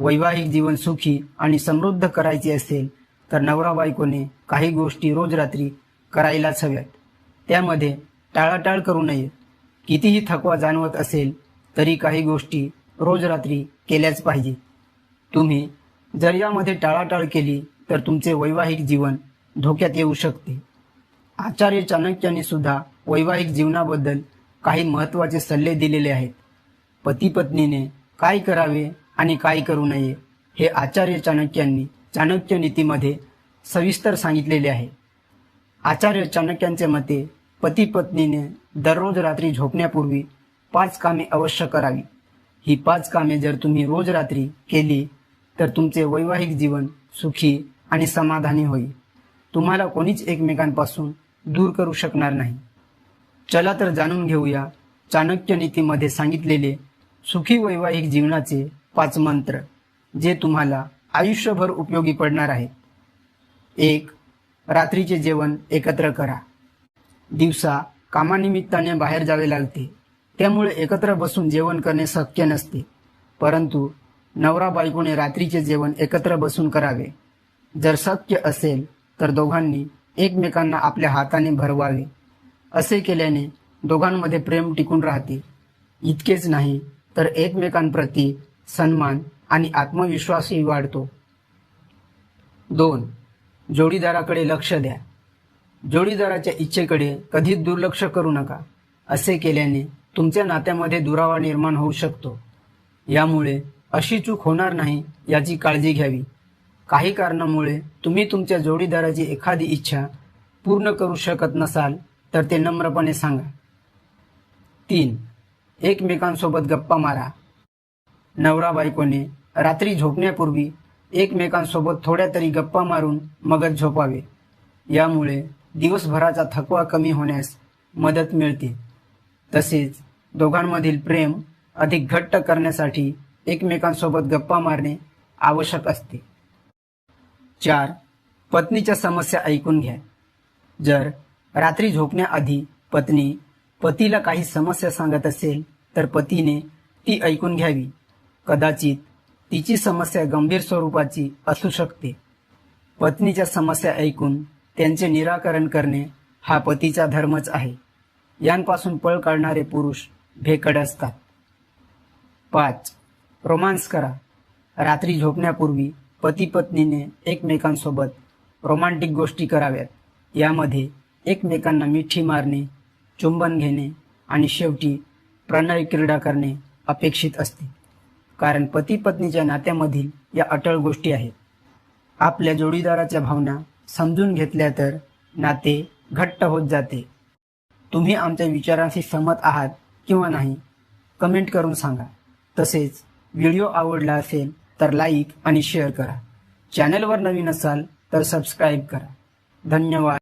वैवाहिक जीवन सुखी आणि समृद्ध करायचे असेल तर नवरा बायकोने काही गोष्टी रोज रात्री करायलाच हव्यात. त्यामध्ये टाळाटाळ करू नये. कितीही थकवा जाणवत असेल तरी काही गोष्टी रोज रात्री केल्याच पाहिजे. तुम्ही जर यामध्ये टाळाटाळ केली तर तुमचे वैवाहिक जीवन धोक्यात येऊ शकते. आचार्य चाणक्याने सुद्धा वैवाहिक जीवनाबद्दल काही महत्त्वाचे सल्ले दिलेले आहेत. पती पत्नीने काय करावे आणि काय करू नये हे आचार्य चाणक्यांनी चाणक्य नीतीमध्ये सविस्तर सांगितलेले आहे. आचार्य चाणक्यांचे मते पती पत्नीने दररोज रात्री झोपण्यापूर्वी पाच कामे अवश्य करावी. ही पाच कामे जर तुम्ही रोज रात्री केली तर तुमचे वैवाहिक जीवन सुखी आणि समाधानी होईल. तुम्हाला कोणीच एकमेकांपासून दूर करू शकणार नाही. चला तर जाणून घेऊया चाणक्य नीतीमध्ये सांगितलेले सुखी वैवाहिक जीवनाचे पाच मंत्र जे तुम्हाला आयुष्यभर उपयोगी पडणार आहेत. एक रात्रीचे जेवण एकत्र करा. दिवसा कामानिमित्ताने बाहेर जावे लागते. त्यामुळे एकत्र बसून जेवण करणे शक्य नसते. परंतु नवरा बायकोने रात्रीचे जेवण एकत्र बसून करावे. जर शक्य असेल तर दोघांनी एकमेकांना आपल्या हाताने भरवावे. असे केल्याने दोघांमध्ये प्रेम टिकून राहते. इतकेच नाही तर एकमेकांप्रती सन्मान आणि आत्मविश्वासही वाढतो. दोन जोडीदाराकडे लक्ष द्या. जोडीदाराच्या इच्छेकडे कधीच दुर्लक्ष करू नका असे केल्याने तुमच्या नात्यामध्ये दुरावा निर्माण होऊ शकतो. यामुळे अशी चूक होणार नाही याची काळजी घ्यावी. काही कारणामुळे तुम्ही तुमच्या जोडीदाराची एखादी इच्छा पूर्ण करू शकत नसाल तर ते नम्रपणे सांगा. तीन एकमेकांसोबत गप्पा मारा. नवरा बायकोने रात्री झोपण्यापूर्वी एकमेकांसोबत थोड्या तरी गप्पा मारून मगच झोपावे. यामुळे दिवसभराचा थकवा कमी होण्यास मदत मिळते. तसेच दोघांमधील प्रेम अधिक घट्ट करण्यासाठी एकमेकांसोबत गप्पा मारणे आवश्यक असते. चार पत्नीच्या समस्या ऐकून घ्या. जर रात्री झोपण्याआधी पत्नी पतीला काही समस्या सांगत असेल तर पतीने ती ऐकून घ्यावी. कदाचित तिची समस्या गंभीर स्वरूपाची असू शकते. पत्नीच्या समस्या ऐकून त्यांचे निराकरण करणे हा पतीचा धर्मच आहे. यांपासून पळ काढणारे पुरुष भेकड असतात. पाच. रोमांस करा. रात्री झोपण्यापूर्वी पती पत्नीने एकमेकांसोबत रोमांटिक गोष्टी कराव्यात. यामध्ये एकमेकांना मिठी मारणे चुंबन घेणे आणि शेवटी प्रणय क्रीडा करणे अपेक्षित असते. कारण पती पत्नीच्या नात्यामधील या अटळ गोष्टी आहेत. आपल्या जोडीदाराच्या भावना समजून घेतल्या तर नाते घट्ट होत जाते. तुम्ही आमच्या विचारांशी सहमत आहात किंवा नाही कमेंट करून सांगा. तसेच व्हिडिओ आवडला असेल तर लाईक आणि शेअर करा. चॅनलवर नवीन असाल तर सबस्क्राईब करा. धन्यवाद.